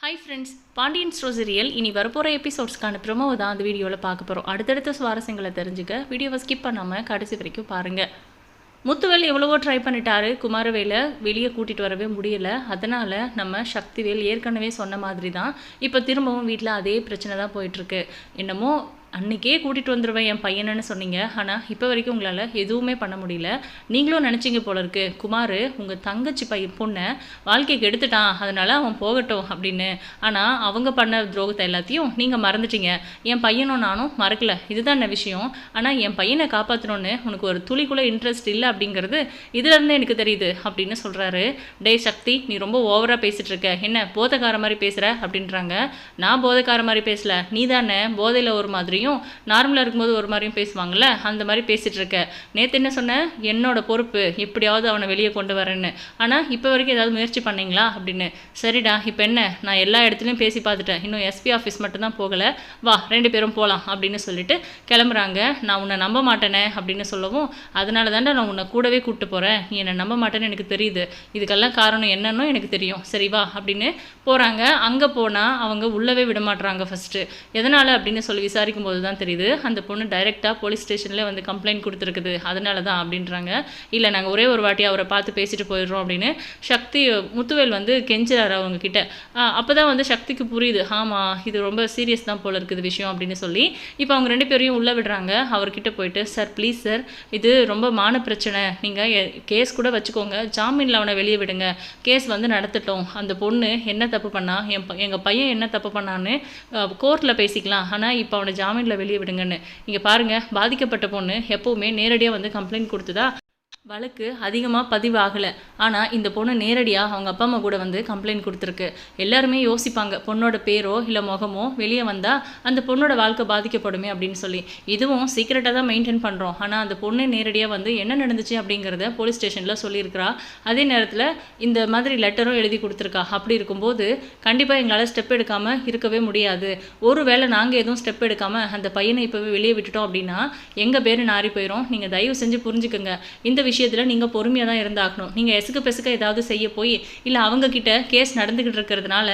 Hi friends Pandian ஸ்டோசரியல் இனி வரப்போகிற எபிசோட்ஸ்க்கான ப்ரொமோவை தான் அந்த வீடியோவில் பார்க்க போகிறோம் அடுத்தடுத்த சுவாரஸ்யங்களை தெரிஞ்சுக்க வீடியோவை ஸ்கிப் பண்ணாமல் கடைசி வரைக்கும் பாருங்கள் முத்துவேல் எவ்வளவோ ட்ரை பண்ணிட்டாரு. குமாரவேலை வெளியே கூட்டிகிட்டு வரவே முடியல. அதனால் நம்ம சக்திவேல் ஏற்கனவே சொன்ன மாதிரி தான் இப்போ திரும்பவும் வீட்டில் அதே பிரச்சனை தான் போயிட்டுருக்கு என்னமோ அன்னைக்கே கூட்டிகிட்டு வந்துடுவேன் என் பையனுன்னு சொன்னீங்க. ஆனால் இப்போ வரைக்கும் உங்களால் எதுவுமே பண்ண முடியல. நீங்களும் நினச்சிங்க போல இருக்கு. குமார் உங்கள் தங்கச்சி பையன் பொண்ணை வாழ்க்கைக்கு எடுத்துட்டான். அதனால் அவன் போகட்டும் அப்படின்னு. ஆனால் அவங்க பண்ண துரோகத்தை எல்லாத்தையும் நீங்கள் மறந்துட்டீங்க. என் பையனும் நானும் மறக்கல. இதுதான் என்ன விஷயம்? ஆனால் என் பையனை காப்பாற்றணுன்னு உனக்கு ஒரு துளிக்குள்ளே இன்ட்ரெஸ்ட் இல்லை அப்படிங்கிறது இதுலேருந்து எனக்கு தெரியுது அப்படின்னு சொல்கிறாரு டேய் சக்தி நீ ரொம்ப ஓவராக பேசிகிட்டு இருக்க. என்ன போதைக்கார மாதிரி பேசுகிற அப்படின்றாங்க. நான் போதைக்கார மாதிரி பேசல. நீ தானே போதையில் ஒரு மாதிரி மாதிரியும் நார்மலாக இருக்கும்போது ஒரு மாதிரியும் பேசுவாங்கல்ல அந்த மாதிரி பேசிகிட்டு இருக்க. நேற்று என்ன சொன்னேன் என்னோட பொறுப்பு எப்படியாவது அவனை வெளியே கொண்டு வரேன்னு. ஆனால் இப்போ வரைக்கும் ஏதாவது முயற்சி பண்ணீங்களா? அப்படின்னு. சரிடா இப்போ என்ன? நான் எல்லா இடத்துலையும் பேசி பார்த்துட்டேன். இன்னும் எஸ்பி ஆஃபீஸ் மட்டும்தான் போகலை. வா ரெண்டு பேரும் போகலாம் அப்படின்னு சொல்லிட்டு கிளம்புறாங்க. நான் உன்னை நம்ப மாட்டேனே அப்படின்னு சொல்லவும் அதனால தாண்டா நான் உன்னை கூடவே கூப்பிட்டு போகிறேன் நீ என்னை நம்ப மாட்டேன்னு எனக்கு தெரியுது. இதுக்கெல்லாம் காரணம் என்னன்னு எனக்கு தெரியும். சரி வா அப்படின்னு போகிறாங்க அங்கே போனால் அவங்க உள்ளவே விட மாட்டுறாங்க ஃபஸ்ட்டு எதனால் அப்படின்னு சொல்லி விசாரிக்கும் போது தான் தெரியுது அந்த பொண்ணு டைரெக்டாக போலீஸ் ஸ்டேஷனில் வந்து கம்ப்ளைண்ட் கொடுத்துருக்குது. அதனால தான் அப்படின்றாங்க. இல்லை நாங்கள் ஒரே ஒரு வாட்டி அவரை பார்த்து பேசிட்டு போயிடுறோம் அப்படின்னு சக்தி முத்துவேல் வந்து கெஞ்சுறாரு அவங்க கிட்ட அப்போ தான் வந்து சக்திக்கு புரியுது. ஆமாம் இது ரொம்ப சீரியஸ் தான் போல இருக்குது விஷயம் அப்படின்னு சொல்லி. இப்போ அவங்க ரெண்டு பேரையும் உள்ளே விடுறாங்க. அவர்கிட்ட போயிட்டு சார் ப்ளீஸ் சார் இது ரொம்ப மான பிரச்சனை. நீங்கள் கேஸ் கூட வச்சுக்கோங்க. ஜாமீனில் அவனை வெளியே விடுங்க. கேஸ் வந்து நடத்தட்டும். அந்த பொண்ணு என்ன தப்பு பண்ணா? என் ப எங்கள் பையன் என்ன தப்பு பண்ணான்னு கோர்ட்டில் பேசிக்கலாம். ஆனால் இப்போ அவனை ஜாமீனில் வெளியே விடுங்கன்னு. இங்கே பாருங்கள் பாதிக்கப்பட்ட பொண்ணு எப்போவுமே நேரடியாக வந்து கம்ப்ளைண்ட் கொடுத்ததா வழக்கு அதிகமாக பதிவாகலை. ஆனால் இந்த பொண்ணு நேரடியாக அவங்க அப்பா அம்மா கூட வந்து கம்ப்ளைண்ட் கொடுத்துருக்கு. எல்லாருமே யோசிப்பாங்க பொண்ணோட பேரோ இல்லை முகமோ வெளியே வந்தால் அந்த பொண்ணோட வாழ்க்கை பாதிக்கப்படுமே அப்படின்னு சொல்லி. இதுவும் சீக்கிரட்டாக தான் மெயின்டைன் பண்ணுறோம் ஆனால் அந்த பொண்ணு நேரடியாக வந்து என்ன நடந்துச்சு அப்படிங்கிறத போலீஸ் ஸ்டேஷனில் சொல்லியிருக்கிறா. அதே நேரத்தில் இந்த மாதிரி லெட்டரும் எழுதி கொடுத்துருக்கா. அப்படி இருக்கும்போது கண்டிப்பாக எங்களால் ஸ்டெப் எடுக்காமல் இருக்கவே முடியாது. ஒரு வேளை நாங்கள் எதுவும் ஸ்டெப் எடுக்காமல் அந்த பையனை இப்போவே வெளியே விட்டுட்டோம் அப்படின்னா எங்கள் பேர் நாரி போயிடும் நீங்கள் தயவு செஞ்சு புரிஞ்சுக்கோங்க. இந்த விஷயம் விஷயத்தில் நீங்கள் பொறுமையாக தான் இருந்தாகணும் நீங்கள் எசுக்கு பெசுக்க ஏதாவது செய்ய போய் இல்லை அவங்கக்கிட்ட கேஸ் நடந்துக்கிட்டு இருக்கிறதுனால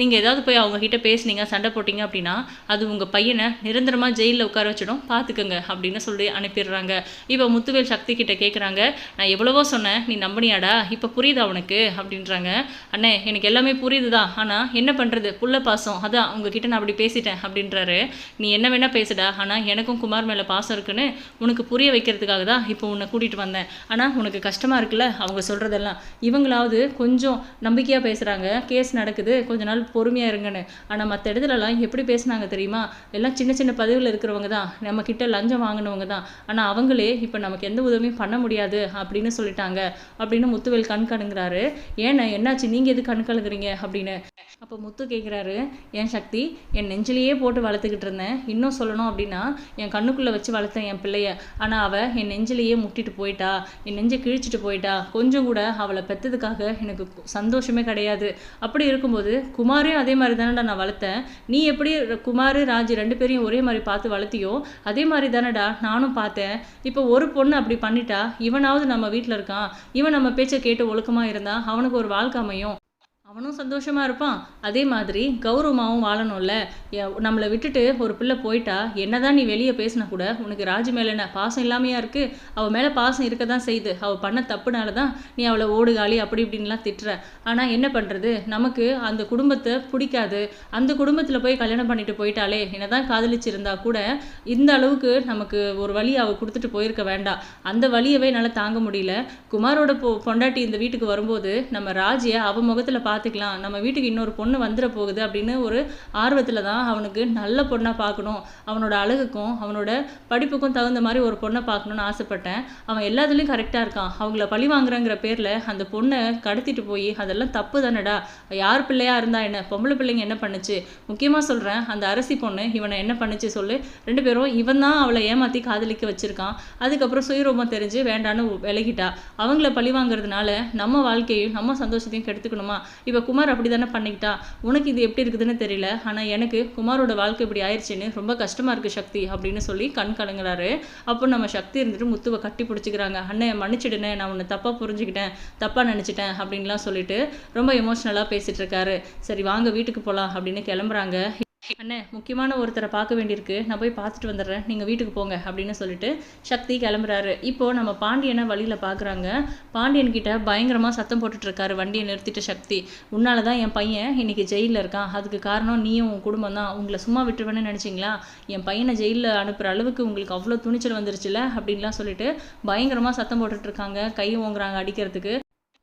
நீங்கள் ஏதாவது போய் அவங்கக்கிட்ட பேசுனீங்க சண்டை போட்டிங்க அப்படின்னா அது உங்கள் பையனை நிரந்தரமாக ஜெயிலில் உட்கார வச்சிடும். பார்த்துக்கோங்க அப்படின்னு சொல்லி அனுப்பிடுறாங்க. இப்போ முத்துவேல் சக்தி கிட்ட கேட்குறாங்க நான் எவ்வளவோ சொன்னேன் நீ நம்பினியாடா? இப்போ புரியுதா உனக்கு? அப்படின்றாங்க. அண்ணே எனக்கு எல்லாமே புரியுது தான் ஆனால் என்ன பண்ணுறது புள்ள பாசம். அதான் உங்ககிட்ட நான் அப்படி பேசிட்டேன் அப்படின்றாரு. நீ என்ன வேணால் பேசுடா. ஆனால் எனக்கும் குமார் மேலே பாசம் இருக்குன்னு உனக்கு புரிய வைக்கிறதுக்காக தான் இப்போ உன்னை கூட்டிகிட்டு வந்தேன். ஆனால் உனக்கு கஷ்டமாக இருக்குல்ல? அவங்க சொல்கிறதெல்லாம் இவங்களாவது கொஞ்சம் நம்பிக்கையாக பேசுகிறாங்க கேஸ் நடக்குது. கொஞ்ச நாள் பொறுமையாக இருங்கன்னு. ஆனால் மற்ற இடத்துலலாம் எப்படி பேசுனாங்க தெரியுமா? எல்லாம் சின்ன சின்ன பதவியில் இருக்கிறவங்க தான். நம்ம கிட்ட லஞ்சம் வாங்கினவங்க தான். ஆனால் அவங்களே இப்போ நமக்கு எந்த உதவியும் பண்ண முடியாது அப்படின்னு சொல்லிட்டாங்க. அப்படின்னு முத்துவேல் கண் கணுங்கிறாரு ஏன்னா என்னாச்சு? நீங்கள் எது கண் அப்படின்னு. அப்போ முத்து கேட்குறாரு என் சக்தி என் நெஞ்சிலேயே போட்டு வளர்த்துக்கிட்டு இருந்தேன். இன்னும் சொல்லணும் அப்படின்னா என் கண்ணுக்குள்ளே வச்சு வளர்த்தேன் என் பிள்ளைய. ஆனால் அவள் என் நெஞ்சிலேயே முட்டிட்டு போயிட்டா. என் நெஞ்சை கிழிச்சிட்டு போயிட்டா. கொஞ்சம் கூட அவளை பெற்றதுக்காக எனக்கு சந்தோஷமே கிடையாது. அப்படி இருக்கும்போது குமாரையும் அதே மாதிரி தானடா நான் வளர்த்தேன். நீ எப்படி குமார் ராஜ் ரெண்டு பேரையும் ஒரே மாதிரி பார்த்து வளர்த்தியோ அதே மாதிரி தானடா நானும் பார்த்தேன். இப்போ ஒரு பொண்ணு அப்படி பண்ணிட்டா இவனாவது நம்ம வீட்டில் இருக்கான். இவன் நம்ம பேச்சை கேட்டு ஒழுக்கமாக இருந்தால் அவனுக்கு ஒரு வாழ்க்கை அமையும். அவனும் சந்தோஷமாக இருப்பான். அதே மாதிரி கௌரவமாகவும் வாழணும்ல. நம்மளை விட்டுட்டு ஒரு பிள்ளை போயிட்டா என்னதான் நீ வெளியே பேசினா கூட உனக்கு ராஜு மேலே என்ன பாசம் இல்லாமையா இருக்குது அவள் மேலே பாசம் இருக்க தான் செய்யுது அவள் பண்ண தப்புனால தான் நீ அவளை ஓடுகாலி அப்படி இப்படின்லாம் திட்டுற. ஆனால் என்ன பண்ணுறது நமக்கு அந்த குடும்பத்தை பிடிக்காது. அந்த குடும்பத்தில் போய் கல்யாணம் பண்ணிட்டு போயிட்டாலே என்னதான் காதலிச்சிருந்தா கூட இந்த அளவுக்கு நமக்கு ஒரு வழி அவள் கொடுத்துட்டு போயிருக்க வேண்டாம். அந்த வழியவே என்னால் தாங்க முடியல. குமாரோட பொ பொண்டாட்டி இந்த வீட்டுக்கு வரும்போது நம்ம ராஜியை அவ முகத்தில் பார்த்து பார்த்துக்கலாம். நம்ம வீட்டுக்கு இன்னொரு பொண்ணு வந்துட போகுது அப்படின்னு ஒரு ஆர்வத்தில் தான் அவனுக்கு நல்ல பொண்ணாக பார்க்கணும். அவனோட அழகுக்கும் அவனோட படிப்புக்கும் தகுந்த மாதிரி ஒரு பொண்ணை பார்க்கணுன்னு ஆசைப்பட்டேன். அவன் எல்லாத்துலேயும் கரெக்டாக இருக்கான். அவங்கள பழி வாங்குறங்கிற பேரில் அந்த பொண்ணை கடத்திட்டு போய் அதெல்லாம் தப்பு தானடா. யார் பிள்ளையா இருந்தா என்ன? பொம்பளை பிள்ளைங்க என்ன பண்ணுச்சு? முக்கியமாக சொல்கிறேன் அந்த அரசி பொண்ணு இவனை என்ன பண்ணுச்சு சொல்லு. ரெண்டு பேரும் இவன் தான் அவளை ஏமாற்றி காதலிக்க வச்சிருக்கான். அதுக்கப்புறம் சுயரூபம் தெரிஞ்சு வேண்டான்னு விலகிட்டா. அவங்கள பழி வாங்குறதுனால நம்ம வாழ்க்கையும் நம்ம சந்தோஷத்தையும் கெடுத்துக்கணுமா? இப்போ குமார் அப்படி தானே பண்ணிக்கிட்டா? உனக்கு இது எப்படி இருக்குதுன்னு தெரியல. ஆனால் எனக்கு குமாரோட வாழ்க்கை இப்படி ஆயிடுச்சுன்னு ரொம்ப கஷ்டமாக இருக்குது சக்தி அப்படின்னு சொல்லி கண் கலங்குறாரு. அப்போ நம்ம சக்தி இருந்துட்டு முத்துவை கட்டி பிடிச்சிக்கிறாங்க. அண்ணே மன்னிச்சிடுனே நான் உன்னை தப்பாக புரிஞ்சுக்கிட்டேன் தப்பாக நினச்சிட்டேன் அப்படின்லாம் சொல்லிட்டு ரொம்ப எமோஷ்னலாக பேசிகிட்டு இருக்காரு. சரி வாங்க வீட்டுக்கு போகலாம் அப்படின்னு கிளம்புறாங்க. அண்ணே முக்கியமான ஒருத்தரை பார்க்க வேண்டியிருக்கு. நான் போய் பார்த்துட்டு வந்துடுறேன். நீங்கள் வீட்டுக்கு போங்க அப்படின்னு சொல்லிட்டு சக்தி கிளம்புறாரு. இப்போது நம்ம பாண்டியனை வழியில் பார்க்குறாங்க பாண்டியன் கிட்ட பயங்கரமாக சத்தம் போட்டுட்ருக்காரு வண்டியை நிறுத்திட்டு சக்தி. உன்னால தான் என் பையன் இன்னைக்கு ஜெயிலில் இருக்கான். அதுக்கு காரணம் நீயும் உன் குடும்பம் தான். உங்களை சும்மா விட்டுருவேன்னு நினச்சிங்களா? என் பையனை ஜெயிலில் அனுப்புகிற அளவுக்கு உங்களுக்கு அவ்வளோ துணிச்சல் வந்துருச்சுல அப்படின்லாம் சொல்லிட்டு பயங்கரமாக சத்தம் போட்டுட்ருக்காங்க கை ஓங்குறாங்க அடிக்கிறதுக்கு.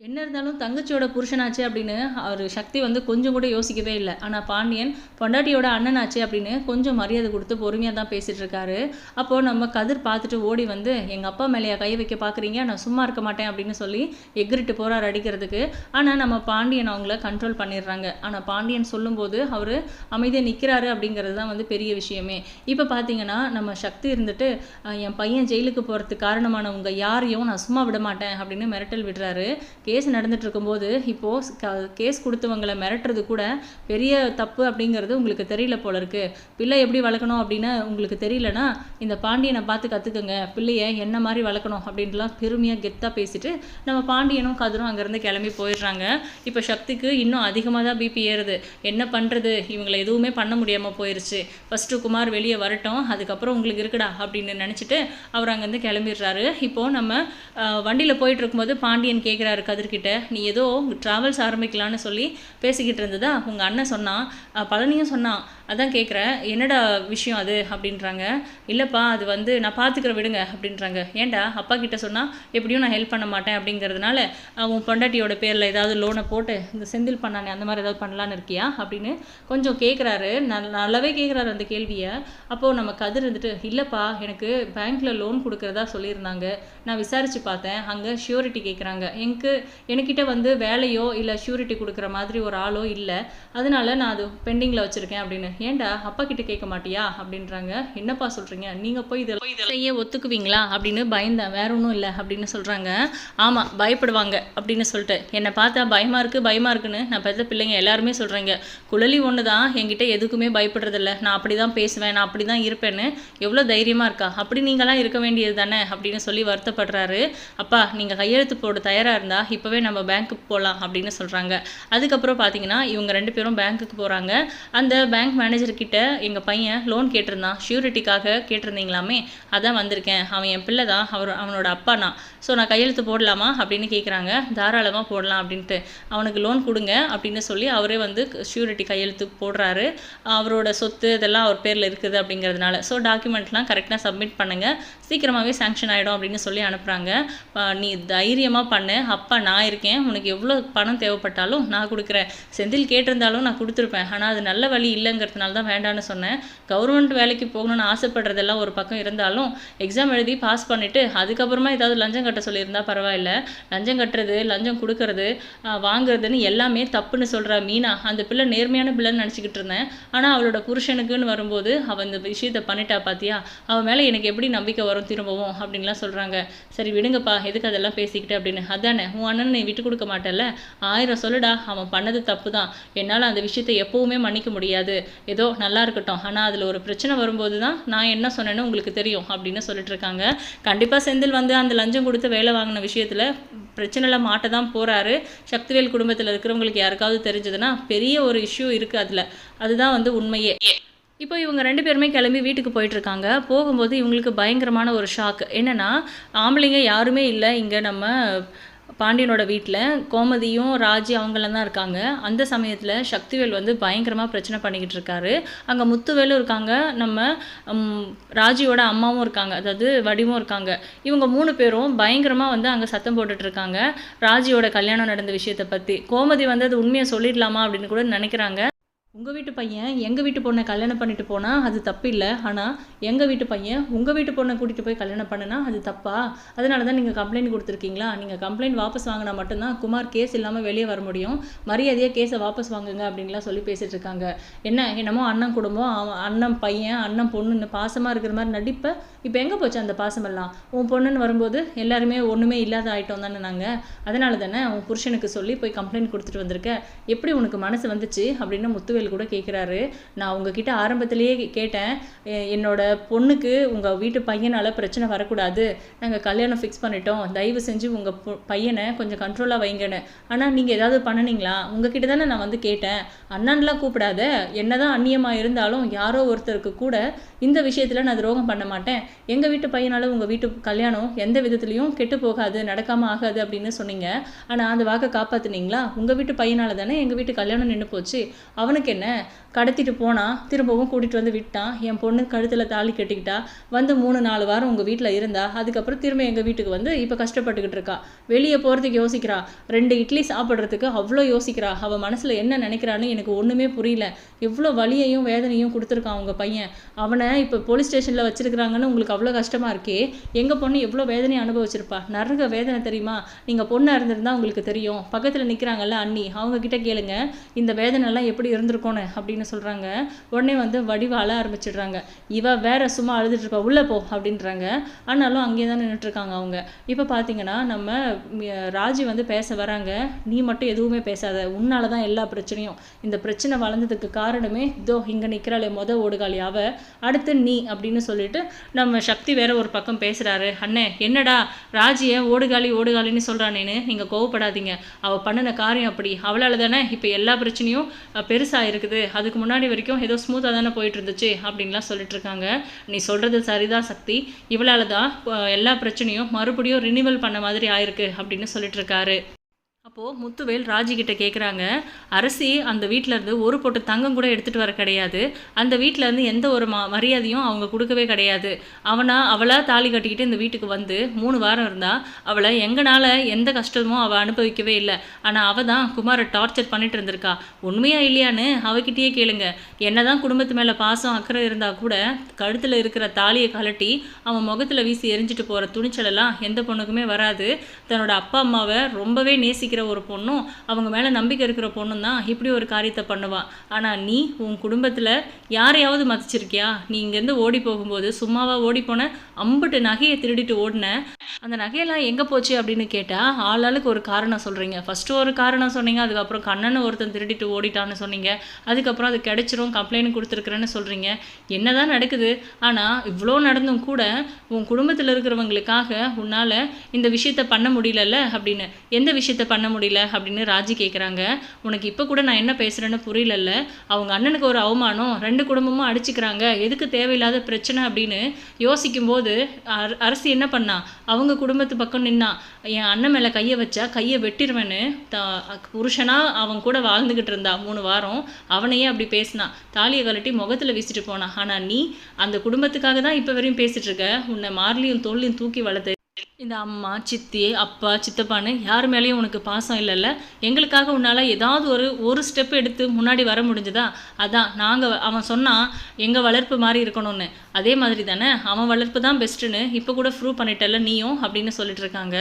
என்ன இருந்தாலும் தங்கச்சியோட புருஷனாச்சு அப்படின்னு அவர் சக்தி வந்து கொஞ்சம் கூட யோசிக்கவே இல்லை. ஆனால் பாண்டியன் பொண்டாட்டியோட அண்ணனாச்சு அப்படின்னு கொஞ்சம் மரியாதை கொடுத்து பொறுமையாக தான் பேசிகிட்டு இருக்காரு. அப்போது நம்ம கதிர் பார்த்துட்டு ஓடி வந்து எங்கள் அப்பா மேலேயா கை வைக்க பார்க்குறீங்க நான் சும்மா இருக்க மாட்டேன் அப்படின்னு சொல்லி எகிரிட்டு போகிறார் அடிக்கிறதுக்கு. ஆனால் நம்ம பாண்டியன் அவங்கள கண்ட்ரோல் பண்ணிடுறாங்க. ஆனால் பாண்டியன் சொல்லும்போது அவர் அமைதியாக நிற்கிறாரு அப்படிங்கிறது தான் வந்து பெரிய விஷயமே. இப்போ பார்த்தீங்கன்னா நம்ம சக்தி இருந்துட்டு என் பையன் ஜெயிலுக்கு போகிறதுக்கு காரணமான உங்கள் யாரையும் நான் சும்மா விட மாட்டேன் அப்படின்னு மிரட்டல் விடுறாரு. கேஸ் நடந்துட்டு இருக்கும்போது இப்போது கேஸ் கொடுத்தவங்களை மிரட்டுறது கூட பெரிய தப்பு அப்படிங்கிறது உங்களுக்கு தெரியல போல இருக்கு. பிள்ளை எப்படி வளர்க்கணும் அப்படின்னு உங்களுக்கு தெரியலனா இந்த பாண்டியனை பார்த்து கற்றுக்குங்க பிள்ளைய என்ன மாதிரி வளர்க்கணும் அப்படின்ட்டுலாம் பெருமையாக கெத்தாக பேசிட்டு நம்ம பாண்டியனும் கதிரும் அங்கேருந்து கிளம்பி போயிடுறாங்க. இப்போ சக்திக்கு இன்னும் அதிகமாக தான் பிபி ஏறுது. என்ன பண்ணுறது இவங்களை எதுவுமே பண்ண முடியாமல் போயிருச்சு. ஃபஸ்ட்டு குமார் வெளியே வரட்டும் அதுக்கப்புறம் உங்களுக்கு இருக்குடா அப்படின்னு நினச்சிட்டு அவர் அங்கேருந்து கிளம்பிடுறாரு. இப்போது நம்ம வண்டியில் போயிட்டு இருக்கும்போது பாண்டியன் கேட்குறாரு கதிர்கிட்ட நீ ஏதோ ட்ராவல்ஸ் ஆரம்பிக்கலான்னு சொல்லி பேசிக்கிட்டு இருந்ததா? உங்கள் அண்ணன் சொன்னான். பழனியும் சொன்னான். அதான் கேட்குறேன் என்னடா விஷயம் அது? அப்படின்றாங்க. இல்லைப்பா அது வந்து நான் பார்த்துக்கிறேன் விடுங்க அப்படின்றாங்க. ஏன்டா? அப்பா கிட்ட சொன்னால் எப்படியும் நான் ஹெல்ப் பண்ண மாட்டேன் அப்படிங்கிறதுனால உன் பொண்டாட்டியோட பேரில் ஏதாவது லோனை போட்டு இந்த செந்தில் பண்ணானே அந்த மாதிரி ஏதாவது பண்ணலான்னு இருக்கியா? அப்படின்னு கொஞ்சம் கேட்குறாரு நல் நல்லாவே கேட்குறாரு அந்த கேள்வியை. அப்போது நம்ம கதிர் இருந்துட்டு இல்லைப்பா எனக்கு பேங்க்கில் லோன் கொடுக்குறதா சொல்லியிருந்தாங்க. நான் விசாரித்து பார்த்தேன். அங்கே ஷூரிட்டி கேட்குறாங்க எனக்கு என்கிட்ட வந்து வேலையோ இல்லை ஷூரிட்டி கொடுக்குற மாதிரி ஒரு ஆளோ இல்லை. அதனால நான் அது பெண்டிங்கில் வச்சுருக்கேன் அப்படின்னு. ஏன்டா அப்பா கிட்ட கேட்க மாட்டியா அப்படின்றாங்க. என்னப்பா சொல்கிறீங்க நீங்கள் போய் இதெல்லாம் செய்ய ஒத்துக்குவீங்களா அப்படின்னு பயந்தேன் வேற ஒன்றும் இல்லை அப்படின்னு சொல்கிறாங்க ஆமாம் பயப்படுவாங்க அப்படின்னு சொல்லிட்டு. என்னை பார்த்தா பயமாக இருக்குது பயமாக இருக்குன்னு நான் பெற்ற பிள்ளைங்க எல்லாருமே சொல்கிறீங்க குழலி ஒன்று தான் என்கிட்ட எதுக்குமே பயப்படுறதில்ல. நான் அப்படி தான் பேசுவேன் நான் அப்படி தான் இருப்பேன்னு எவ்வளோ தைரியமாக இருக்கா? அப்படி நீங்களாம் இருக்க வேண்டியது தானே அப்படின்னு சொல்லி வருத்தப்படுறாரு. அப்பா நீங்கள் கையெழுத்து போட தயாராக இருந்தால் இப்போவே நம்ம பேங்க்குக்கு போகலாம் அப்படின்னு சொல்கிறாங்க அதுக்கப்புறம் பார்த்தீங்கன்னா இவங்க ரெண்டு பேரும் பேங்க்குக்கு போகிறாங்க அந்த பேங்க் மேனேஜர்கிட்ட எங்கள் பையன் லோன் கேட்டிருந்தான். ஷூரிட்டிக்காக கேட்டிருந்தீங்களாமே? அதான் வந்திருக்கேன். அவன் என் பிள்ளை தான். அவர் அவனோட அப்பா நான். ஸோ நான் கையெழுத்து போடலாமா? அப்படின்னு கேட்குறாங்க தாராளமாக போடலாம் அப்படின்ட்டு. அவனுக்கு லோன் கொடுங்க அப்படின்னு சொல்லி அவரே வந்து ஷூரிட்டி கையெழுத்து போடுறாரு. அவரோட சொத்து இதெல்லாம் அவர் பேரில் இருக்குது அப்படிங்கிறதுனால. ஸோ டாக்குமெண்ட்லாம் கரெக்டாக சப்மிட் பண்ணுங்கள் சீக்கிரமாகவே சாங்ஷன் ஆகிடும் அப்படின்னு சொல்லி அனுப்புகிறாங்க நீ தைரியமாக பண்ணு. அப்பா நான் இருக்கேன். உனக்கு எவ்வளோ பணம் தேவைப்பட்டாலும் நான் கொடுக்குறேன். செந்தில் கேட்டிருந்தாலும் நான் கொடுத்துருப்பேன். ஆனால் அது நல்ல வழி இல்லைங்கிறது இல்லைங்கிறதுனால தான் வேண்டான்னு சொன்னேன். கவர்மெண்ட் வேலைக்கு போகணும்னு ஆசைப்படுறதெல்லாம் ஒரு பக்கம் இருந்தாலும் எக்ஸாம் எழுதி பாஸ் பண்ணிவிட்டு அதுக்கப்புறமா ஏதாவது லஞ்சம் கட்ட சொல்லியிருந்தா பரவாயில்ல. லஞ்சம் கட்டுறது லஞ்சம் கொடுக்கறது வாங்குறதுன்னு எல்லாமே தப்புன்னு சொல்கிறா மீனா. அந்த பிள்ளை நேர்மையான பிள்ளைன்னு நினச்சிக்கிட்டு இருந்தேன். ஆனால் அவளோட புருஷனுக்குன்னு வரும்போது அவள் இந்த விஷயத்தை பண்ணிட்டா பார்த்தியா அவன் மேலே எனக்கு எப்படி நம்பிக்கை வரும் திரும்பவும் அப்படின்லாம் சொல்கிறாங்க சரி விடுங்கப்பா எதுக்கு அதெல்லாம் பேசிக்கிட்டு அப்படின்னு. அதானே உன் அண்ணன் நீ விட்டு கொடுக்க மாட்டேல்ல? ஆயிரம் சொல்லுடா அவன் பண்ணது தப்பு தான் என்னால் அந்த விஷயத்தை எப்போவுமே மன்னிக்க முடியாது. ஏதோ நல்லா இருக்கட்டும். ஆனால் அதில் ஒரு பிரச்சனை வரும்போது தான் நான் என்ன சொன்னேன்னு உங்களுக்கு தெரியும் அப்படின்னு சொல்லிட்டு இருக்காங்க. கண்டிப்பாக செந்தில் வந்து அந்த லஞ்சம் கொடுத்து வேலை வாங்கின விஷயத்தில் பிரச்சனையில் மாட்ட தான் போகிறாரு சக்திவேல் குடும்பத்தில் இருக்கிறவங்களுக்கு யாருக்காவது தெரிஞ்சதுன்னா பெரிய ஒரு இஷ்யூ இருக்குது அதில். அதுதான் வந்து உண்மையே. இப்போ இவங்க ரெண்டு பேருமே கிளம்பி வீட்டுக்கு போயிட்டு இருக்காங்க. போகும்போது இவங்களுக்கு பயங்கரமான ஒரு ஷாக் என்னென்னா ஆம்பளைங்க யாருமே இல்லை. இங்கே நம்ம பாண்டியனோட வீட்டில் கோமதியும் ராஜி அவங்களாம் தான் இருக்காங்க. அந்த சமயத்தில் சக்திவேல் வந்து பயங்கரமாக பிரச்சனை பண்ணிக்கிட்டு இருக்காரு. அங்கே முத்துவேலும் இருக்காங்க. நம்ம ராஜியோட அம்மாவும் இருக்காங்க. அதாவது வடிவும் இருக்காங்க. இவங்க மூணு பேரும் பயங்கரமாக வந்து அங்கே சத்தம் போட்டுட்ருக்காங்க ராஜியோட கல்யாணம் நடந்த விஷயத்தை பற்றி கோமதி வந்து அது உண்மையை சொல்லிடலாமா அப்படின்னு கூட நினைக்கிறாங்க. உங்கள் வீட்டு பையன் எங்கள் வீட்டு பொண்ணை கல்யாணம் பண்ணிட்டு போனால் அது தப்பு இல்லை ஆனால் எங்கள் வீட்டு பையன் உங்கள் வீட்டு பொண்ணை கூட்டிகிட்டு போய் கல்யாணம் பண்ணுனா அது தப்பா? அதனால தான் நீங்கள் கம்ப்ளைண்ட் கொடுத்துருக்கீங்களா? நீங்கள் கம்ப்ளைண்ட் வாபஸ் வாங்கினா மட்டும்தான் குமார் கேஸ் இல்லாமல் வெளியே வர முடியும். மரியாதையாக கேஸை வாபஸ் வாங்குங்க அப்படின்லாம் சொல்லி பேசிகிட்டு இருக்காங்க. என்ன என்னமோ அண்ணன் குடும்பம் அவன் அண்ணன் பையன் அண்ணன் பொண்ணுன்னு பாசமாக இருக்கிற மாதிரி நடிப்பை? இப்போ எங்கே போச்சு அந்த பாசமெல்லாம்? உன் பொண்ணுன்னு வரும்போது எல்லாருமே ஒன்றுமே இல்லாத ஆயிட்டோம் தானே நாங்கள் அதனால தானே உன் புருஷனுக்கு சொல்லி போய் கம்ப்ளைண்ட் கொடுத்துட்டு வந்திருக்க? எப்படி உனக்கு மனசு வந்துச்சு? அப்படின்னு முத்துவேல் கூட கேட்குறாரு நான் உங்ககிட்ட ஆரம்பத்திலேயே கேட்டேன். என்னோட பொண்ணுக்கு உங்கள் வீட்டு பையனால் பிரச்சனை வரக்கூடாது. நாங்கள் கல்யாணம் ஃபிக்ஸ் பண்ணிட்டோம். தயவு செஞ்சு உங்கள் பையனை கொஞ்சம் கண்ட்ரோலாக வைங்கன்னு. ஆனால் நீங்கள் ஏதாவது பண்ணுனீங்களா? உங்ககிட்ட தானே நான் வந்து கேட்டேன். அண்ணன்லாம் கூப்பிடாத. என்னதான் அந்நியமாக இருந்தாலும் யாரோ ஒருத்தருக்கு கூட இந்த விஷயத்தில் நான் துரோகம் பண்ண மாட்டேன். எங்கள் வீட்டு பையனால் உங்கள் வீட்டு கல்யாணம் எந்த விதத்துலையும் கெட்டு போகாது நடக்காமல் ஆகாது அப்படின்னு சொன்னீங்க. ஆனால் அந்த வாக்கை காப்பாத்துனீங்களா? உங்கள் வீட்டு பையனால் தானே எங்கள் வீட்டு கல்யாணம் நின்று போச்சு. அவனுக்கு என்ன? கடத்திட்டு போனால் திரும்பவும் கூட்டிகிட்டு வந்து விட்டான் என் பொண்ணு கழுத்தில் தாலி கட்டிக்கிட்டா வந்து மூணு நாலு வாரம் உங்கள் வீட்டில் இருந்தா அதுக்கப்புறம் திரும்ப எங்கள் வீட்டுக்கு வந்து இப்போ கஷ்டப்பட்டுக்கிட்டு இருக்கா. வெளியே போகிறதுக்கு யோசிக்கிறா. ரெண்டு இட்லி சாப்பிட்றதுக்கு அவ்வளோ யோசிக்கிறா. அவள் மனசில் என்ன நினைக்கிறான்னு எனக்கு ஒன்றுமே புரியல. எவ்வளோ வலியையும் வேதனையும் கொடுத்துருக்கான் உங்கள் பையன். அவனை இப்போ போலீஸ் ஸ்டேஷனில் வச்சிருக்கிறாங்கன்னு உங்களுக்கு அவ்வளோ கஷ்டமாக இருக்கே. எங்கள் பொண்ணு எவ்வளோ வேதனையை அனுபவிச்சிருப்பா? நரக வேதனை தெரியுமா? நீங்கள் பொண்ணாக இருந்திருந்தால் உங்களுக்கு தெரியும். பக்கத்தில் நிற்கிறாங்கல்ல அண்ணி அவங்க கிட்ட கேளுங்க. இந்த வேதனைலாம் எப்படி இருந்திருக்கும்? இருக்கணும் அப்படின்னு சொல்கிறாங்க உடனே வந்து வடிவ அழ ஆரம்பிச்சிடுறாங்க. இவ வேற சும்மா அழுதுட்டு இருப்பா உள்ளே போ அப்படின்றாங்க. ஆனாலும் அங்கேயே தான் நின்றுட்டுருக்காங்க அவங்க. இப்போ பார்த்தீங்கன்னா நம்ம ராஜி வந்து பேச வராங்க. நீ மட்டும் எதுவுமே பேசாத. உன்னால தான் எல்லா பிரச்சனையும் இந்த பிரச்சனை வளர்ந்ததுக்கு காரணமே இதோ இங்கே நிற்கிறாளே மொத ஓடுகாளி அவ. அடுத்து நீ அப்படின்னு சொல்லிட்டு நம்ம சக்தி வேற ஒரு பக்கம் பேசுகிறாரு அண்ணே என்னடா? ராஜியை ஓடுகாலி ஓடுகாலின்னு சொல்கிறானேன்னு நீங்கள் கோவப்படாதீங்க. அவள் பண்ணின காரியம் அப்படி. அவளால் தானே இப்போ எல்லா பிரச்சனையும் பெருசாக இருக்குது. அதுக்கு முன்னாடி வரைக்கும் ஏதோ ஸ்மூத்தாக தானே போயிட்டு இருந்துச்சு அப்படின்லாம் சொல்லிட்டு இருக்காங்க நீ சொல்றது சரிதான் சக்தி. இவளால் தான் எல்லா பிரச்சனையும் மறுபடியும் ரினிவல் பண்ண மாதிரி ஆயிருக்கு அப்படின்னு சொல்லிட்டு இருக்காரு அப்போது முத்துவேல் ராஜி கேட்குறாங்க அரசி அந்த வீட்டிலேருந்து இருந்து ஒரு பொட்டு தங்கம் கூட எடுத்துகிட்டு வர கிடையாது. அந்த வீட்டிலேருந்து இருந்து எந்த ஒரு ம மரியாதையும் அவங்க கொடுக்கவே கிடையாது. அவனா அவளாக தாலி கட்டிக்கிட்டு இந்த வீட்டுக்கு வந்து மூணு வாரம் இருந்தால் அவளை எங்களால் எந்த கஷ்டமும் அவள் அனுபவிக்கவே இல்லை. ஆனால் அவள் தான் குமாரை டார்ச்சர் பண்ணிட்டு இருந்திருக்கா. உண்மையா இல்லையான்னு அவகிட்டயே கேளுங்க. என்னதான் குடும்பத்து மேலே பாசம் அக்கறை இருந்தால் கூட கழுத்தில் இருக்கிற தாலியை கழட்டி அவன் முகத்தில் வீசி எரிஞ்சிட்டு போகிற துணிச்சலெல்லாம் எந்த பொண்ணுக்குமே வராது. தன்னோட அப்பா அம்மாவை ரொம்பவே நேசிக்கிற ஒரு பொண்ணும் அவங்க மேலே நம்பிக்கை இருக்கிற பொண்ணும் தான் இப்படி ஒரு காரியத்தை பண்ணுவான் ஆனால் நீ உன் குடும்பத்தில் யாரையாவது மதிச்சிருக்கியா? நீ இங்கேருந்து ஓடி போகும்போது சும்மாவா ஓடி போன அம்புட்டு நகையை திருடிட்டு ஓடின. அந்த நகையெல்லாம் எங்கே போச்சு அப்படின்னு கேட்டால் ஆளாளுக்கு ஒரு காரணம் சொல்கிறீங்க ஃபஸ்ட்டு ஒரு காரணம் சொன்னீங்க அதுக்கப்புறம் கண்ணனை ஒருத்தன் திருடிட்டு ஓடிட்டான்னு சொன்னீங்க. அதுக்கப்புறம் அது கிடைச்சிரும் கம்ப்ளைண்ட் கொடுத்துருக்குறேன்னு சொல்கிறீங்க என்னதான் நடக்குது? ஆனால் இவ்வளோ நடந்தும் கூட உன் குடும்பத்தில் இருக்கிறவங்களுக்காக உன்னால் இந்த விஷயத்த பண்ண முடியலல்ல அப்படின்னு. எந்த விஷயத்த பண்ண பண்ண முடியல அப்படின்னு ராஜி கேட்குறாங்க உனக்கு இப்போ கூட நான் என்ன பேசுகிறேன்னு புரியலல்ல. அவங்க அண்ணனுக்கு ஒரு அவமானம் ரெண்டு குடும்பமும் அடிச்சுக்கிறாங்க. எதுக்கு தேவையில்லாத பிரச்சனை அப்படின்னு யோசிக்கும்போது அர அரசு என்ன பண்ணா? அவங்க குடும்பத்து பக்கம் நின்னா என் அண்ணன் மேலே கையை வச்சா கையை வெட்டிடுவேன்னு த புருஷனா அவன் கூட வாழ்ந்துக்கிட்டு இருந்தா மூணு வாரம் அவனையே அப்படி பேசினா தாலியை கழட்டி முகத்தில் வீசிட்டு போனான் ஆனால் நீ அந்த குடும்பத்துக்காக தான் இப்போ வரையும் பேசிட்டு இருக்க. உன்னை மார்லியும் தோல்லையும் தூக்கி வளர்த்து இந்த அம்மா சித்தி அப்பா சித்தப்பான்னு யார் மேலேயும் உனக்கு பாசம் இல்லைல்ல? எங்களுக்காக உன்னால் ஏதாவது ஒரு ஒரு ஸ்டெப் எடுத்து முன்னாடி வர முடிஞ்சுதா? அதான் நாங்கள் அவன் சொன்னான் எங்கள் வளர்ப்பு மாதிரி இருக்கணும்னு. அதே மாதிரி தானே? அவன் வளர்ப்பு தான் பெஸ்ட்டுன்னு இப்போ கூட ப்ரூவ் பண்ணிட்டல நீயும் அப்படின்னு சொல்லிட்டு இருக்காங்க.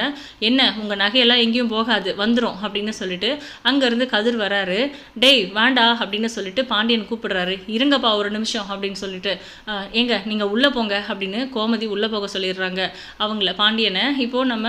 என்ன உங்கள் நகையெல்லாம் எங்கேயும் போகாது வந்துடும் அப்படின்னு சொல்லிட்டு அங்கேருந்து கதிர் வராரு. டேய் வேண்டா அப்படின்னு சொல்லிட்டு பாண்டியன் கூப்பிடுறாரு. இருங்கப்பா ஒரு நிமிஷம் அப்படின்னு சொல்லிட்டு எங்க ஏங்க நீங்கள் உள்ளே போங்க அப்படின்னு கோமதி உள்ளே போக சொல்லிடுறாங்க. அவங்கள பாண்டியனை இப்போது நம்ம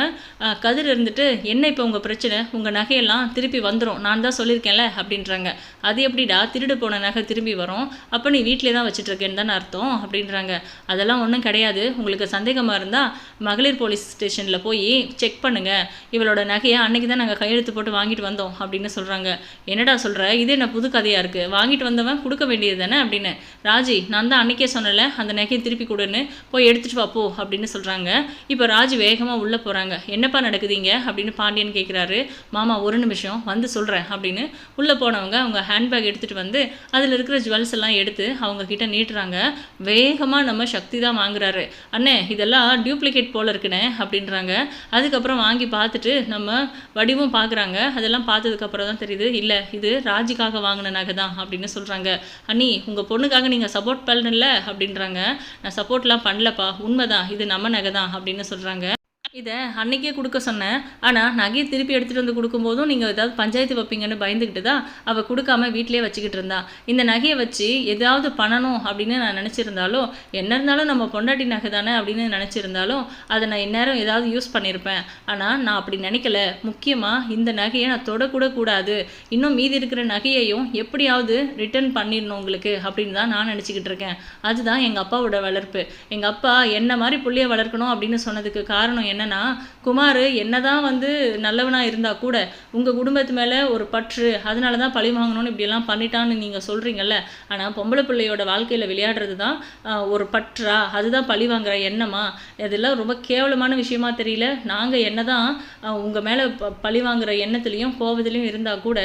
கதிர் இருந்துட்டு என்ன இப்போ உங்கள் பிரச்சனை? உங்கள் நகையெல்லாம் திருப்பி வந்துடும் நான் தான் சொல்லியிருக்கேன்ல அப்படின்றாங்க. அது எப்படிடா திருடு போன நகை திரும்பி வரும்? அப்போ நீ வீட்டிலே தான் வச்சுட்டு இருக்கேன்னு தானே அர்த்தம்? அப்படின்றாங்க. அதெல்லாம் ஒன்றும் கிடையாது. உங்களுக்கு சந்தேகமாக இருந்தால் மகளிர் போலீஸ் ஸ்டேஷனில் போய் செக் பண்ணுங்கள் இவளோட நகையை அன்னைக்கு தான் நாங்கள் கையெழுத்து போட்டு வாங்கிட்டு வந்தோம் அப்படின்னு சொல்கிறாங்க என்னடா சொல்கிற இது என்ன புது கதையாக இருக்குது வாங்கிட்டு வந்தவன் கொடுக்க வேண்டியது தானே அப்படின்னு. ராஜி நான் தான் அன்றைக்கே சொன்னல அந்த நகையை திருப்பி கொடுன்னு. போய் எடுத்துகிட்டு வா போ அப்படின்னு சொல்கிறாங்க இப்போ ராஜி வேகமாக உள்ளே போகிறாங்க என்னப்பா நடக்குதுங்க? அப்படின்னு பாண்டியன் கேட்குறாரு மாமா ஒரு நிமிஷம் வந்து சொல்கிறேன் அப்படின்னு. உள்ளே போனவங்க அவங்க ஹேண்ட்பேக் எடுத்துகிட்டு வந்து அதில் இருக்கிற ஜுவல்ஸ் எல்லாம் எடுத்து அவங்க கிட்ட நீட்டுறாங்க. வேகமாக நம்ம சக்தி தான் வாங்குறாரு. அண்ணே இதெல்லாம் டியூப்ளிகேட் போல் இருக்குண்ணே அப்படின்றாங்க. அதுக்கப்புறம் வாங்கி பார்த்துட்டு நம்ம வடிவும் பார்க்குறாங்க. அதெல்லாம் பார்த்ததுக்கப்புறம் தான் தெரியுது இல்லை இது ராஜிக்காக வாங்கின நகை தான் அப்படின்னு சொல்கிறாங்க அண்ணி உங்கள் பொண்ணுக்காக நீங்கள் சப்போர்ட் பண்ணல அப்படின்றாங்க. நான் சப்போர்ட்லாம் பண்ணலப்பா உண்மைதான் இது நம்ம நகை தான் அப்படின்னு சொல்கிறாங்க இதை அன்னைக்கே கொடுக்க சொன்னேன். ஆனால் நகையை திருப்பி எடுத்துகிட்டு வந்து கொடுக்கும்போதும் நீங்கள் ஏதாவது பஞ்சாயத்து வைப்பீங்கன்னு பயந்துக்கிட்டு தான் அவள் கொடுக்காம வீட்டிலே வச்சுக்கிட்டு இருந்தா இந்த நகையை வச்சு ஏதாவது பண்ணணும் அப்படின்னு நான் நினச்சிருந்தாலும் என்ன இருந்தாலும் நம்ம பொண்டாட்டி நகை தானே அப்படின்னு நினச்சிருந்தாலும் அதை நான் இந்நேரம் ஏதாவது யூஸ் பண்ணியிருப்பேன் ஆனால் நான் அப்படி நினைக்கல. முக்கியமாக இந்த நகையை நான் தொடக்கூட கூடாது. இன்னும் மீதி இருக்கிற நகையையும் எப்படியாவது ரிட்டர்ன் பண்ணிடணும் உங்களுக்கு அப்படின்னு தான் நான் நினச்சிக்கிட்டு இருக்கேன். அதுதான் எங்கள் அப்பாவோட வளர்ப்பு. எங்கள் அப்பா என்ன மாதிரி புள்ளைய வளர்க்கணும் அப்படின்னு சொன்னதுக்கு காரணம் என்ன? என்னன்னா குமார் என்னதான் வந்து நல்லவனாக இருந்தால் கூட உங்கள் குடும்பத்து மேலே ஒரு பற்று அதனால தான் பழி வாங்கணும்னு இப்படியெல்லாம் பண்ணிட்டான்னு நீங்கள் சொல்கிறீங்கல்ல ஆனால் பொம்பளை பிள்ளையோட வாழ்க்கையில் விளையாடுறது தான் ஒரு பற்றா அதுதான் பழி வாங்குற எண்ணமா? இதெல்லாம் ரொம்ப கேவலமான விஷயமா தெரியல. நாங்கள் என்னதான் உங்கள் மேலே பழி வாங்குற எண்ணத்துலேயும் கோபத்துலேயும் இருந்தால் கூட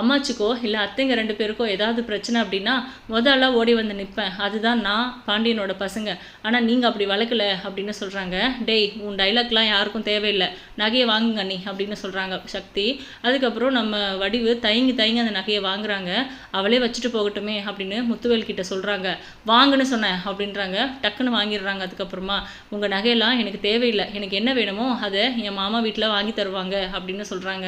அம்மாச்சிக்கோ இல்லை அத்தைங்க ரெண்டு பேருக்கோ ஏதாவது பிரச்சனை அப்படின்னா முதல்ல ஓடி வந்து நிற்பேன் அதுதான் நான் பாண்டியனோட பசங்க. ஆனால் நீங்கள் அப்படி வளர்க்கல அப்படின்னு சொல்கிறாங்க டேய் உன் டைலாக்லாம் யாருக்கும் தேவையில்லை. நகையை வாங்குங்க நீ அப்படின்னு சொல்கிறாங்க சக்தி. அதுக்கப்புறம் நம்ம வடிவு தயங்கி தயங்கி அந்த நகையை வாங்குறாங்க. அவளே வச்சுட்டு போகட்டுமே அப்படின்னு முத்துவேல் கிட்ட சொல்கிறாங்க வாங்குன்னு சொன்னேன் அப்படின்றாங்க. டக்குன்னு வாங்கிடுறாங்க அதுக்கப்புறமா. உங்கள் நகையெல்லாம் எனக்கு தேவையில்லை. எனக்கு என்ன வேணுமோ அதை என் மாமா வீட்டில் வாங்கி தருவாங்க அப்படின்னு சொல்கிறாங்க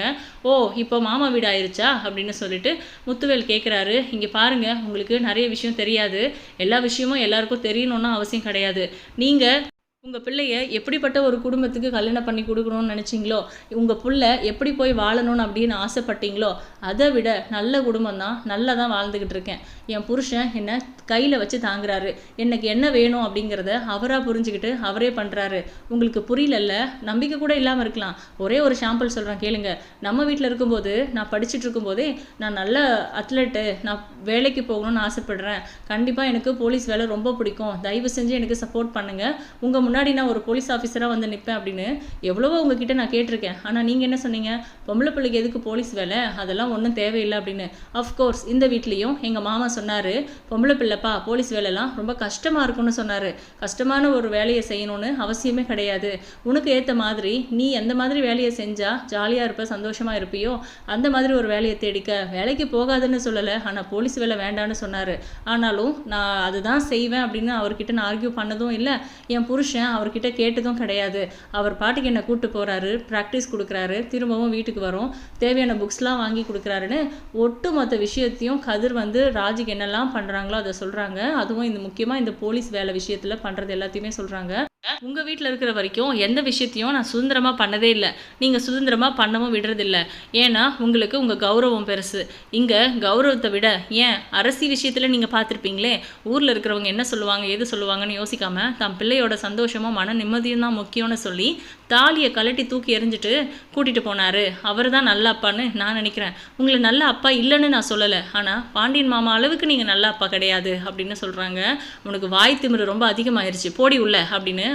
ஓ இப்போ மாமா வீடு ஆயிருச்சா அப்படின்னு சொல்லிட்டு முத்துவேல் கேட்குறாரு இங்கே பாருங்கள் உங்களுக்கு நிறைய விஷயம் தெரியாது. எல்லா விஷயமும் எல்லாருக்கும் தெரியணும்னு அவசியம் கிடையாது. நீங்கள் உங்கள் பிள்ளைய எப்படிப்பட்ட ஒரு குடும்பத்துக்கு கல்யாணம் பண்ணி கொடுக்கணும்னு நினச்சிங்களோ உங்கள் பிள்ளை எப்படி போய் வாழணும்னு அப்படின்னு ஆசைப்பட்டீங்களோ அதை விட நல்ல குடும்பம் தான் நல்லா தான் வாழ்ந்துக்கிட்டு இருக்கேன். என் புருஷன் என்னை கையில் வச்சு தாங்குறாரு. எனக்கு என்ன வேணும் அப்படிங்கிறத அவராக புரிஞ்சுக்கிட்டு அவரே பண்ணுறாரு உங்களுக்கு புரியலல்ல? நம்பிக்கை கூட இல்லாமல் இருக்கலாம். ஒரே ஒரு ஷாம்பிள் சொல்கிறேன் கேளுங்க. நம்ம வீட்டில் இருக்கும்போது நான் படிச்சுட்டு இருக்கும்போதே நான் நல்ல அத்லெட்டு நான் வேலைக்கு போகணும்னு ஆசைப்படுறேன். கண்டிப்பாக எனக்கு போலீஸ் வேலை ரொம்ப பிடிக்கும். தயவு செஞ்சு எனக்கு சப்போர்ட் பண்ணுங்கள் உங்கள் முன்னாடி நான் ஒரு போலீஸ் ஆஃபீஸராக வந்து நிற்பேன் அப்படின்னு எவ்வளவோ உங்ககிட்ட நான் கேட்டிருக்கேன். ஆனால் நீங்கள் என்ன சொன்னீங்க? பொம்பளை பிள்ளைக்கு எதுக்கு போலீஸ் வேலை? அதெல்லாம் ஒன்றும் தேவையில்லை அப்படின்னு. அஃப்கோர்ஸ் இந்த வீட்லேயும் எங்கள் மாமா சொன்னார் பொம்பளை பிள்ளைப்பா போலீஸ் வேலைலாம் ரொம்ப கஷ்டமாக இருக்கும்னு சொன்னார். கஷ்டமான ஒரு வேலையை செய்யணும்னு அவசியமே கிடையாது. உனக்கு ஏற்ற மாதிரி நீ எந்த மாதிரி வேலையை செஞ்சால் ஜாலியாக இருப்ப சந்தோஷமாக இருப்பியோ அந்த மாதிரி ஒரு வேலையை தேடிக்க. வேலைக்கு போகாதுன்னு சொல்லலை ஆனால் போலீஸ் வேலை வேண்டான்னு சொன்னார். ஆனாலும் நான் அதுதான் செய்வேன் அப்படின்னு அவர்கிட்ட நான் ஆர்கியூ பண்ணதும் இல்லை. என் புருஷன் அவர்கிட்ட கேட்டதும் கிடையாது. அவர் பாட்டுக்கு என்னை கூப்பிட்டு போகிறாரு ப்ராக்டிஸ் கொடுக்குறாரு திரும்பவும் வீட்டுக்கு வரும். தேவையான புக்ஸ்லாம் வாங்கி கொடுக்குறாருன்னு ஒட்டுமொத்த விஷயத்தையும் கதிர் வந்து ராஜுக்கு என்னெல்லாம் பண்ணுறாங்களோ அதை சொல்கிறாங்க அதுவும் இந்த முக்கியமாக இந்த போலீஸ் வேலை விஷயத்தில் பண்ணுறது எல்லாத்தையுமே சொல்கிறாங்க உங்கள் வீட்டில் இருக்கிற வரைக்கும் எந்த விஷயத்தையும் நான் சுதந்திரமாக பண்ணதே இல்லை. நீங்கள் சுதந்திரமாக பண்ணவும் விடுறதில்ல. ஏன்னா உங்களுக்கு உங்கள் கௌரவம் பெருசு. இங்கே கௌரவத்தை விட ஏன் அரசி விஷயத்தில் நீங்கள் பார்த்துருப்பீங்களே ஊரில் இருக்கிறவங்க என்ன சொல்லுவாங்க எது சொல்லுவாங்கன்னு யோசிக்காம தன் பிள்ளையோட சந்தோஷமும் மன நிம்மதியும் தான் முக்கியம்னு சொல்லி தாலியை கழட்டி தூக்கி எறிஞ்சிட்டு கூட்டிகிட்டு போனார். அவர் தான் நல்ல அப்பான்னு நான் நினைக்கிறேன். உங்களை நல்ல அப்பா இல்லைன்னு நான் சொல்லலை. ஆனால் பாண்டியன் மாமா அளவுக்கு நீங்கள் நல்ல அப்பா கிடையாது அப்படின்னு சொல்கிறாங்க உனக்கு வாய் திமிரு ரொம்ப அதிகமாயிருச்சு. போடி உள்ள அப்படின்னு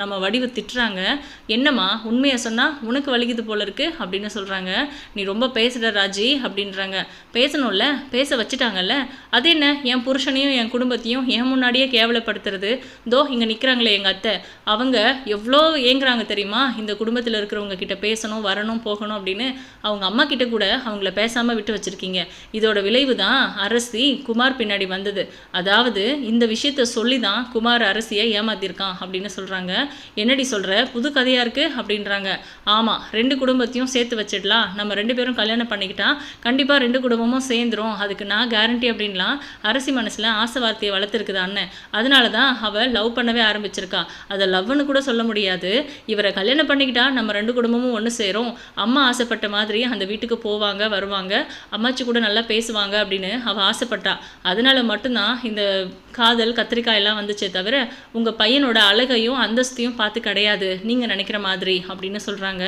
நம்ம வடிவு திட்டுறாங்க. என்னம்மா உண்மையை சொன்னால் உனக்கு வலிக்குது போல இருக்கு அப்படின்னு சொல்கிறாங்க நீ ரொம்ப பேசுகிற ராஜி அப்படின்றாங்க. பேசணும்ல பேச வச்சுட்டாங்கல்ல. அது என்ன? என் புருஷனையும் என் குடும்பத்தையும் என் முன்னாடியே கேவலப்படுத்துறது. தோ இங்கே நிற்கிறாங்களே எங்கள் அத்தை. அவங்க எவ்வளோ ஏங்குறாங்க தெரியுமா? இந்த குடும்பத்தில் இருக்கிறவங்க கிட்ட பேசணும் வரணும் போகணும் அப்படின்னு அவங்க அம்மா கிட்ட கூட அவங்கள பேசாமல் விட்டு வச்சிருக்கீங்க. இதோட விளைவு தான் அரசி குமார் பின்னாடி வந்தது. அதாவது இந்த விஷயத்த சொல்லி தான் குமார் அரசியை ஏமாத்திருக்கான் அப்படின்னு சொல்கிறாங்க என்னடி சொல்கிற புது கதையாக இருக்குது அப்படின்றாங்க. ஆமாம் ரெண்டு குடும்பத்தையும் சேர்த்து வச்சிடலாம். நம்ம ரெண்டு பேரும் கல்யாணம் பண்ணிக்கிட்டா கண்டிப்பாக ரெண்டு குடும்பமும் சேர்ந்துரும். அதுக்கு நான் கேரண்டி அப்படின்லாம் அரசி மனசில் ஆசை வார்த்தையை வளர்த்துருக்குது அண்ணன். அதனால தான் அவள் லவ் பண்ணவே ஆரம்பிச்சிருக்கா. அதை லவ்னு கூட சொல்ல முடியாது. இவரை கல்யாணம் கல்யாணம் பண்ணிக்கிட்டா நம்ம ரெண்டு குடும்பமும் ஒன்று சேரும். அம்மா ஆசைப்பட்ட மாதிரி அந்த வீட்டுக்கு போவாங்க வருவாங்க. அம்மாச்சி கூட நல்லா பேசுவாங்க அப்படின்னு அவள் ஆசைப்பட்டா. அதனால மட்டும்தான் இந்த காதல் கத்திரிக்காய் எல்லாம் வந்துச்சே தவிர உங்கள் பையனோட அழகையும் அந்தஸ்தையும் பார்த்து கிடையாது. நீங்கள் நினைக்கிற மாதிரி அப்படின்னு சொல்கிறாங்க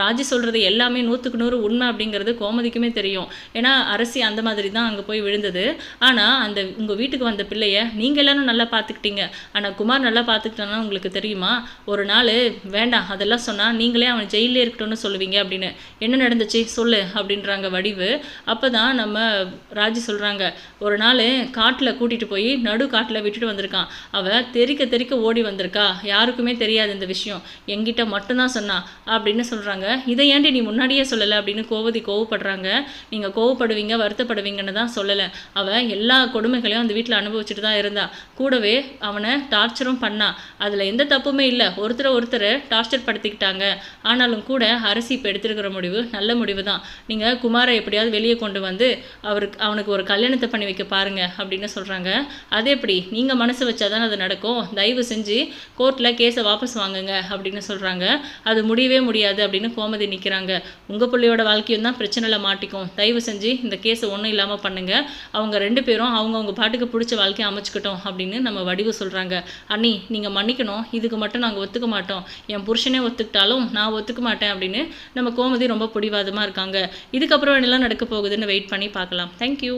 ராஜி சொல்கிறது எல்லாமே நூற்றுக்கு நூறு உண்மை அப்படிங்கிறது கோமதிக்குமே தெரியும். ஏன்னா அரசி அந்த மாதிரி தான் அங்கே போய் விழுந்தது. ஆனால் அந்த உங்கள் வீட்டுக்கு வந்த பிள்ளைய நீங்கள் எல்லாரும் நல்லா பார்த்துக்கிட்டீங்க. ஆனால் குமார் நல்லா பார்த்துக்கிட்டோன்னா உங்களுக்கு தெரியுமா? ஒரு நாள் வேண்டாம் அதெல்லாம் சொன்னால் நீங்களே அவன் ஜெயிலே இருக்கட்டும்னு சொல்லுவீங்க அப்படின்னு. என்ன நடந்துச்சு? சொல்லு அப்படின்றாங்க வடிவு. அப்போ தான் நம்ம ராஜி சொல்கிறாங்க ஒரு நாள் காட்டில் கூட்டிகிட்டு போய் நடு காட்டில் விட்டுட்டு வந்திருக்கான். அவள் தெறிக்க தெறிக்க ஓடி வந்திருக்கா. யாருக்குமே தெரியாது இந்த விஷயம். என்கிட்ட மட்டும்தான் சொன்னா. அப்படின்னு சொல்கிறாங்க இதை ஏன்டி நீ முன்னாடியே சொல்லலை அப்படின்னு கோவதி கோவப்படுறாங்க. நீங்கள் கோவப்படுவீங்க வருத்தப்படுவீங்கன்னு தான் சொல்லலை. அவள் எல்லா கொடுமைகளையும் அந்த வீட்டில் அனுபவிச்சுட்டு தான் இருந்தா. கூடவே அவனை டார்ச்சரும் பண்ணா. அதில் எந்த தப்புமே இல்லை. ஒருத்தரை ஒருத்தர் டார்ச்சர் படுத்திக்கிட்டாங்க. ஆனாலும் கூட அரசி இப்போ எடுத்திருக்கிற முடிவு நல்ல முடிவு தான். நீங்கள் குமாரை எப்படியாவது வெளியே கொண்டு வந்து அவருக்கு அவனுக்கு ஒரு கல்யாணத்தை பண்ணி வைக்க பாருங்க அப்படின்னு சொல்கிறாங்க அதே எப்படி? நீங்கள் மனசு வச்சா தானே அது நடக்கும். தயவு செஞ்சு கோர்ட்டில் கேஸை வாபஸ் வாங்குங்க அப்படின்னு சொல்கிறாங்க அது முடியவே முடியாது அப்படின்னு கோமதி நிற்கிறாங்க உங்கள் பிள்ளையோட வாழ்க்கையும் தான் பிரச்சனையில் மாட்டிக்கும். தயவு செஞ்சு இந்த கேஸை ஒன்றும் இல்லாமல் பண்ணுங்க. அவங்க ரெண்டு பேரும் அவங்கவுங்க பாட்டுக்கு பிடிச்ச வாழ்க்கையை அமைச்சுக்கிட்டோம் அப்படின்னு நம்ம வடிவு சொல்கிறாங்க அண்ணி நீங்கள் மன்னிக்கணும். இதுக்கு மட்டும் நாங்கள் ஒத்துக்க மாட்டோம். என் புருஷனே ஒத்துக்கிட்டாலும் நான் ஒத்துக்க மாட்டேன் அப்படின்னு நம்ம கோமதி ரொம்ப பிடிவாதமாக இருக்காங்க. இதுக்கப்புறம் என்னெல்லாம் நடக்க போகுதுன்னு வெயிட் பண்ணி பார்க்கலாம். தேங்க்யூ